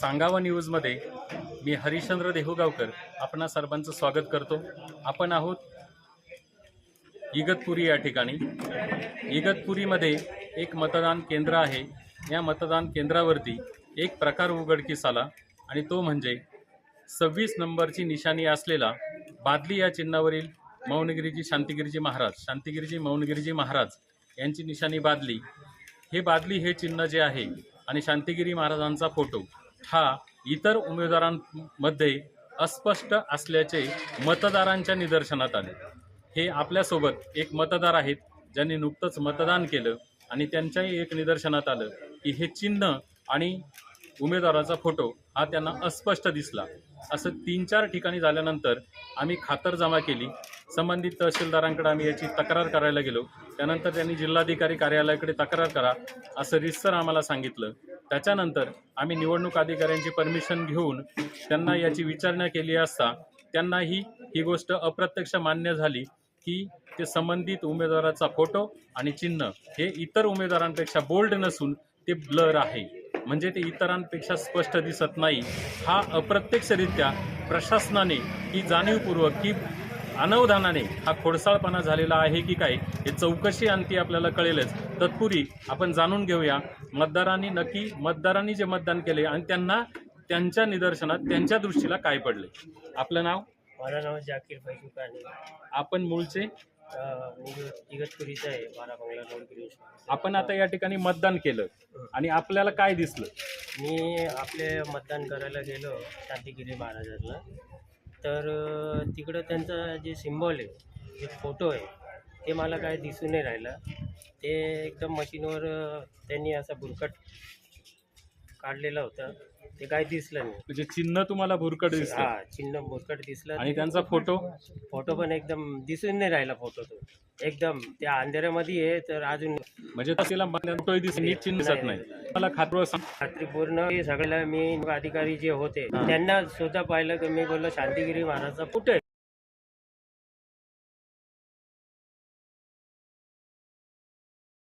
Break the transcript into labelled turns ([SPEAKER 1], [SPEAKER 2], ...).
[SPEAKER 1] सांगावा न्यूजमध्ये मी हरिश्चंद्र देहुगावकर आपणा सर्वांचं स्वागत करतो. आपण आहोत इगतपुरी या ठिकाणी. इगतपुरीमध्ये एक मतदान केंद्र आहे. या मतदान केंद्रावरती एक प्रकार उघडकीस आला आणि तो म्हणजे सव्वीस नंबरची निशाणी असलेला बादली या चिन्हावरील मौनगिरीजी शांतिगिरीजी महाराज शांतिगिरीजी मौनगिरीजी महाराज यांची निशाणी बादली. हे बादली हे चिन्ह जे आहे आणि शांतिगिरी महाराजांचा फोटो हा इतर उमेदवारांमध्ये अस्पष्ट असल्याचे मतदारांच्या निदर्शनात आले. हे आपल्यासोबत एक मतदार आहेत ज्यांनी नुकतंच मतदान केलं आणि त्यांच्याही एक निदर्शनात आलं की हे चिन्ह आणि उमेदवाराचा फोटो हा त्यांना अस्पष्ट दिसला. असं तीन चार ठिकाणी झाल्यानंतर आम्ही खातरजमा केली. संबंधित तहसीलदारांकडे आम्ही याची तक्रार करायला गेलो. त्यानंतर त्यांनी जिल्हाधिकारी कार्यालयाकडे तक्रार करा असं रितसर आम्हाला सांगितलं. त्याच्यानंतर आम्ही निवडणूक अधिकाऱ्यांची परमिशन घेऊन त्यांना याची विचारणा केली असता त्यांनाही ही गोष्ट अप्रत्यक्ष मान्य झाली की ते संबंधित उमेदवाराचा फोटो आणि चिन्ह हे इतर उमेदवारांपेक्षा बोल्ड नसून ते ब्लर आहे. म्हणजे ते इतरांपेक्षा स्पष्ट दिसत नाही. हा अप्रत्यक्षरित्या प्रशासनाने ही जाणीवपूर्वक की अनवधानाने हा खोडसाळपणा झालेला आहे की काय हे चौकशी अंती आपल्याला कळेलच. तत्पूर्वी आपण जाणून घेऊया. मतदारांनी नक्की मतदारांनी जे मतदान केले आणि त्यांना त्यांच्या निदर्शनात त्यांच्या दृष्टीला काय पडले? आपलं नाव?
[SPEAKER 2] माझं नाव जाकीर भाई
[SPEAKER 1] आपण मूळचे?
[SPEAKER 2] इगतपुरीचं आहे बारा बंगला रोड गिरीश
[SPEAKER 1] आपण आता या ठिकाणी मतदान केलं. आणि आपल्याला काय दिसलं?
[SPEAKER 2] मी आपले मतदान करायला गेलो शांतिगिरी महाराजांना. तर तिकडं त्यांचा जे सिम्बॉल आहे जे फोटो आहे ते मला काय दिसून नाही राहिलं. ते एकदम मशीनवर त्यांनी असा बुरकट काढलेला होता. ते काय दिसलं नाही.
[SPEAKER 1] म्हणजे चिन्ह तुम्हाला भुरकट दिसलं?
[SPEAKER 2] हा चिन्ह बुरकट दिसलं.
[SPEAKER 1] आणि त्यांचा फोटो?
[SPEAKER 2] फोटो पण एकदम दिसून नाही राहिला फोटो तो. एकदम त्या अंधेऱ्यामध्ये आहे तर अजून
[SPEAKER 1] म्हणजे तिला फोटो दिसत नीट चिन्ह दिसत नाही. मला खात्र सांग
[SPEAKER 2] रात्री पूर्ण हे सगळ्याला मी अधिकारी जे होते त्यांना सुद्धा पाहिलं की मी बोललो शांतिगिरी महाराजचा कुठे?